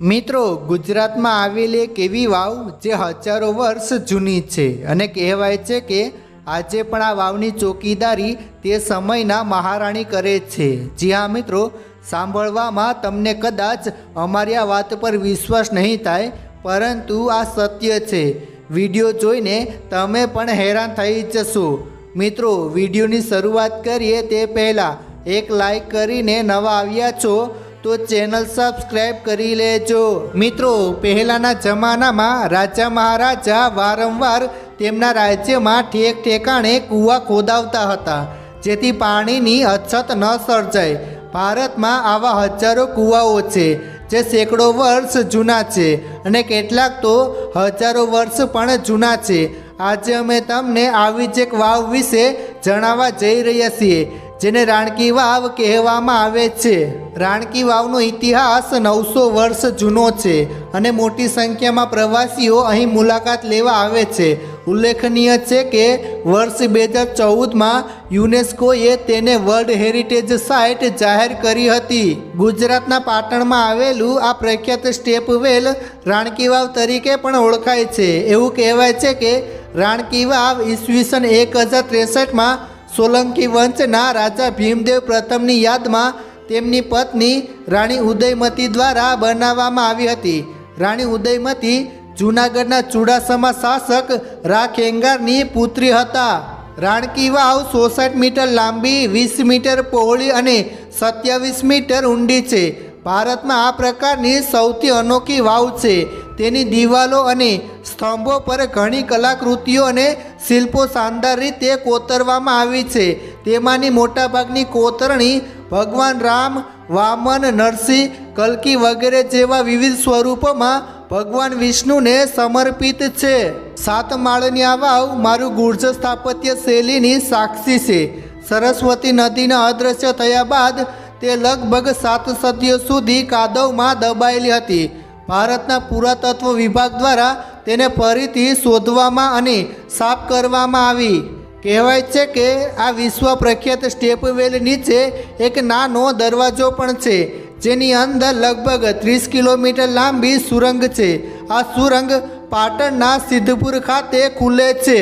મિત્રો, ગુજરાતમાં આવેલી એક એવી વાવ જે હજારો વર્ષ જૂની છે અને કહેવાય છે કે આજે પણ આ વાવની ચોકીદારી તે સમયના મહારાણી કરે છે. જી હા, મિત્રો, સાંભળવામાં તમને કદાચ અમારી આ વાત પર વિશ્વાસ નહીં થાય, પરંતુ આ સત્ય છે. વીડિયો જોઈને તમે પણ હેરાન થઈ જશો. મિત્રો, વિડીયોની શરૂઆત કરીએ તે પહેલાં એક લાઈક કરીને નવા આવ્યા છો. તો ચેનલ સબસ્ક્રાઈબ કરી લેજો. મિત્રો, પહેલાંના જમાનામાં રાજા મહારાજા વારંવાર તેમના રાજ્યમાં ઠેક ઠેકાણે કૂવા ખોદાવતા હતા, જેથી પાણીની અછત ન સર્જાય. ભારતમાં આવા હજારો કૂવાઓ છે, જે સેંકડો વર્ષ જૂના છે અને કેટલાક તો હજારો વર્ષ પણ જૂના છે. આજે અમે તમને આવી જ એક વાવ વિશે જણાવવા જઈ રહ્યા છીએ. જેને રાણકી વાવ કહેવામાં આવે છે. રાણકી વાવનો ઇતિહાસ નવસો વર્ષ જૂનો છે અને મોટી સંખ્યામાં પ્રવાસીઓ અહીં મુલાકાત લેવા આવે છે. ઉલ્લેખનીય છે કે વર્ષ બે હજાર ચૌદમાં યુનેસ્કોએ તેને વર્લ્ડ હેરિટેજ સાઇટ જાહેર કરી હતી. ગુજરાતના પાટણમાં આવેલું આ પ્રખ્યાત સ્ટેપવેલ રાણકી વાવ તરીકે પણ ઓળખાય છે. એવું કહેવાય છે કે રાણકી વાવ ઈસવીસન એક હજાર ત્રેસઠમાં સોલંકી વંશના રાજા ભીમદેવ પ્રથમની યાદમાં તેમની પત્ની રાણી ઉદયમતી દ્વારા બનાવવામાં આવી હતી. રાણી ઉદયમતી જૂનાગઢના ચુડાસમા શાસક રા ખેંગારની પુત્રી હતા. રાણકી વાવ ચોસઠ મીટર લાંબી, વીસ મીટર પહોળી અને સત્યાવીસ મીટર ઊંડી છે. ભારતમાં આ પ્રકારની સૌથી અનોખી વાવ છે. તેની દિવાલો અને સ્તંભો પર ઘણી કલાકૃતિઓ અને શિલ્પો શાનદાર રીતે કોતરવામાં આવી છે. તેમાંની મોટાભાગની કોતરણી ભગવાન રામ, વામન, નરસિંહ, કલ્કી વગેરે જેવા વિવિધ સ્વરૂપોમાં ભગવાન વિષ્ણુને સમર્પિત છે. સાત માળની આ વાવ મારું ગુર્જર સ્થાપત્ય શૈલીની સાક્ષી છે. સરસ્વતી નદીના અદૃશ્ય થયા બાદ તે લગભગ સાત સદીઓ સુધી કાદવમાં દબાયેલી હતી. ભારતના પુરાતત્વ વિભાગ દ્વારા તેને ફરીથી શોધવામાં અને સાફ કરવામાં આવી. કહેવાય છે કે આ વિશ્વ પ્રખ્યાત સ્ટેપવેલ નીચે એક નાનો દરવાજો પણ છે, જેની અંદર લગભગ ત્રીસ કિલોમીટર લાંબી સુરંગ છે. આ સુરંગ પાટણના સિદ્ધપુર ખાતે ખુલે છે.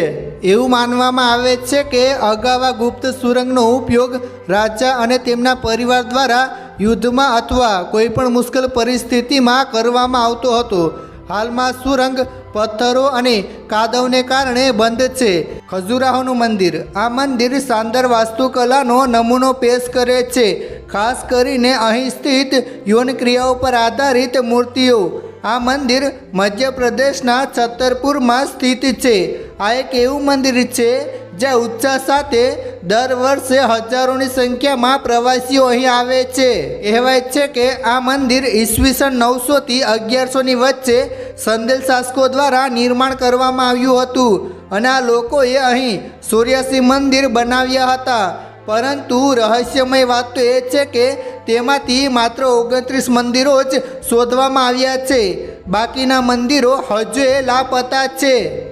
એવું માનવામાં આવે છે કે અગાઉ ગુપ્ત સુરંગનો ઉપયોગ રાજા અને તેમના પરિવાર દ્વારા યુદ્ધમાં અથવા કોઈપણ મુશ્કેલ પરિસ્થિતિમાં કરવામાં આવતો હતો. હાલમાં સુરંગ પથ્થરો અને કાદવને કારણે બંધ છે. ખજુરાહોનું મંદિર. આ મંદિર શાનદાર વાસ્તુકલાનો નમૂનો પેશ કરે છે. ખાસ કરીને અહીં સ્થિત યૌન ક્રિયાઓ પર આધારિત મૂર્તિઓ. આ મંદિર મધ્યપ્રદેશના છતરપુરમાં સ્થિત છે. આ એક એવું મંદિર છે જ્યાં ઉત્સાહ સાથે દર વર્ષે હજારોની સંખ્યામાં પ્રવાસીઓ અહીં આવે છે. કહેવાય છે કે આ મંદિર ઈસવીસન નવસોથી અગિયારસોની વચ્ચે સંદેલ શાસકો દ્વારા નિર્માણ કરવામાં આવ્યું હતું અને આ લોકોએ અહીં સૂર્યસિંહ મંદિર બનાવ્યા હતા. પરંતુ રહસ્યમય વાત તો એ છે કે તેમાંથી માત્ર ઓગણત્રીસ મંદિરો જ શોધવામાં આવ્યા છે. બાકીના મંદિરો હજુ લાપતા છે.